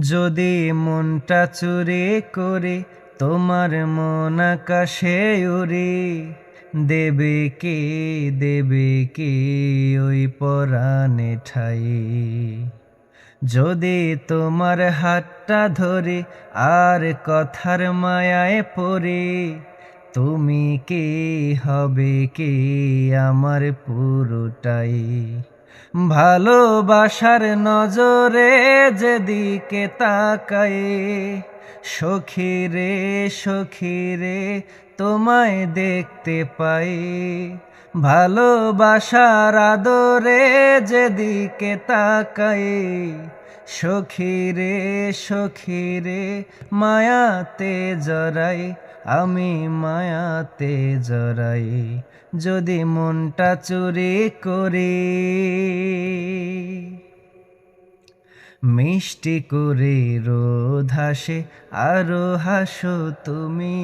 যদি মনটা চুরি করে, তোমার মন আকাশে উড়ি। দেবে কে দেবে কে ওই পরাণে ঠাই। যদি তোমার হাতটা ধরে, আর কথার মায়ায় পড়ে, তুমি কে হবে কে আমার পুরোটাই? ভালোবাসার নজরে যেদিকে তাকাই সখী রে সখী রে তোমায় দেখতে পাই। ভালোবাসার আদরে যেদিকে তাকাই সখী রে সখী রে মায়াতে জড়াই, আমি মায়াতে জড়াই, যদি মনটা চুরি করি। মিষ্টি করে রোদ হাসে, আরও হাসো তুমি।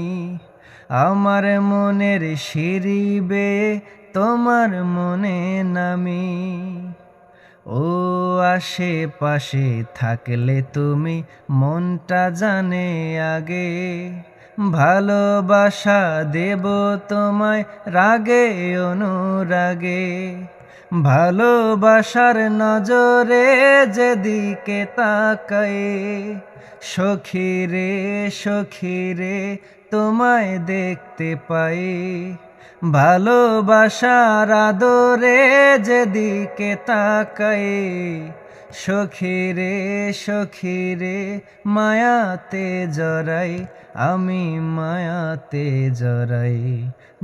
আমার মনের শিরিবে তোমার মনে নামি। ও আশেপাশে থাকলে তুমি মনটা জানে আগে। ভালোবাসা দেব তোমায় রাগে, অনুরাগে। ভালোবাসার নজরে যেদিকে তাকাই সখী রে সখী রে তোমায় দেখতে পাই। ভালোবাসার আদরে যেদিকে তাকাই সখী রে সখী রে মায়াতে জড়াই, আমি মায়াতে জড়াই,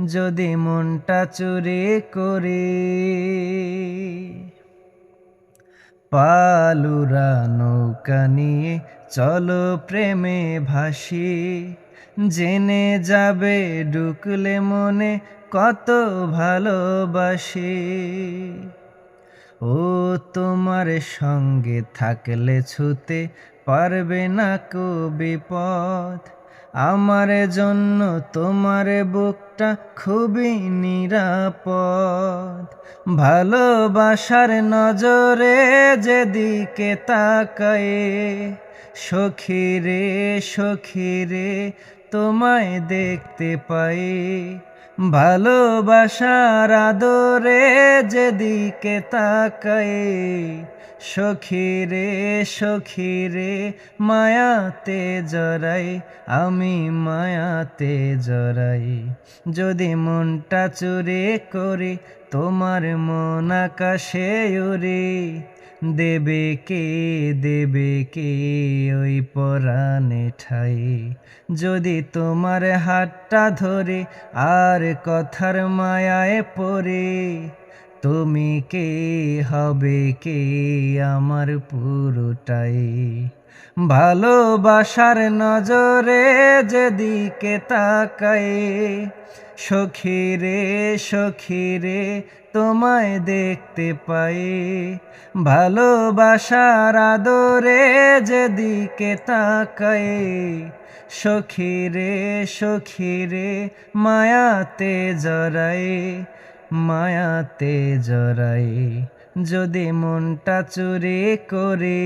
যদি মনটা চুরি করি। পালুরা নৌকা নিয়ে চলো প্রেমে ভাসি, জেনে যাবে ঢুকলে মনে কত ভালোবাসি। ও তোমার সঙ্গে থাকলে ছুতে পারবে না কো আমার জন্য তোমার বুকটা খুবই নিরাপদ। ভালোবাসার নজরে যেদিকে তাকাই সখী রে সখী রে তোমায় দেখতে পাই। ভালোবাসার আদরে যেদিকে তাকাই সখী রে সখী রে মায়াতে জড়াই, আমি মায়াতে জড়াই। যদি মনটা চুরি করি, তোমার মন আকাশে উড়ি। দেবে কে দেবে কে ওই পরাণে ঠাই। যদি তোমার হাতটা ধরে, আর কথার মায়ায় পড়ে তুমি কে হবে কে আমার পুরোটাই? ভালোবাসার নজরে যেদিকে তাকাই সখী রে তোমায় দেখতে পাই। ভালোবাসার আদরে যেদিকে তাকাই সখী রে মায়াতে জড়াই। মায়াতে জড়াই যদি মনটা চুরি করে।